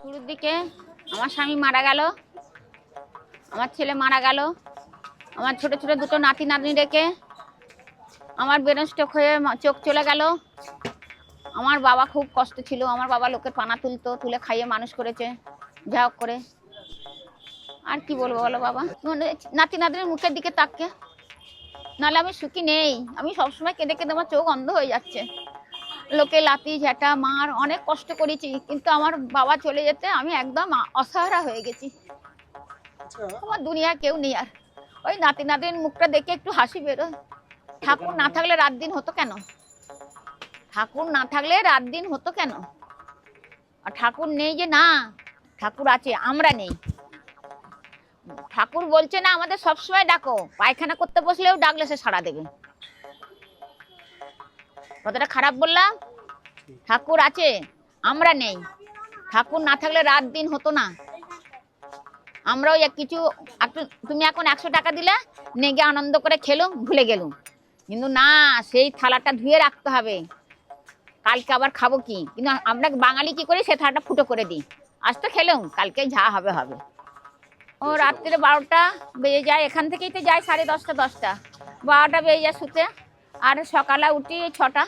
শুরুর দিকে আমার স্বামী মারা গেল, আমার ছেলে মারা গেল, আমার ছোট ছোট দুটো নাতি নাতনি রেখে আমার ব্রেন স্ট্রোক হয়ে চোখ চলে গেল। আমার বাবা খুব কষ্ট ছিল, আমার বাবা লোকের পানা তুলতো, তুলে খাইয়ে মানুষ করেছে, যা করে। আর কি বলব বলো বাবা? মানে নাতি নাতনির মুখের দিকে তাকে। নাহলে আমি সুখী নেই। আমি সবসময় কেঁদে কেঁদে আমার চোখ অন্ধ হয়ে যাচ্ছে। লোকে লাতি ঝ্যাঁটা মার অনেক কষ্ট করেছি কিন্তু আমার বাবা চলে যেতে আমি একদম অসহারা হয়ে গেছি। আমার দুনিয়া কেউ নেই আর। ওই নাতি নাতির মুখটা দেখে একটু হাসি বেরোয়। ঠাকুর না থাকলে রাত দিন হতো কেন? ঠাকুর না থাকলে রাত দিন হতো কেন? আর ঠাকুর নেই যে না ঠাকুর আছে আমরা নেই। ঠাকুর বলছে না, আমাদের সবসময় ডাকো। পায়খানা করতে বসলেও ডাকলে সে সাড়া দেবে। কতটা খারাপ বললাম? ঠাকুর আছে, আমরা নেই। ঠাকুর না থাকলে রাত দিন হতো না। আমরাও কিছু, একটু, তুমি এখন একশো টাকা দিলে, নেগে আনন্দ করে খেলো ভুলে গেলুম। কিন্তু না, সেই থালাটা ধুয়ে রাখতে হবে। কালকে আবার খাব কি? কিন্তু আমরা বাঙালি কি করি, সে থালাটা ফুটো করে দিই। আজ তো খেলুম কালকে যা হবে হবে। ও রাত্রে বারোটা বেজে যায় এখান থেকেই তো যায় সাড়ে দশটা দশটা বারোটা বেজে যায় শুতে আর সকালে উঠি ছটা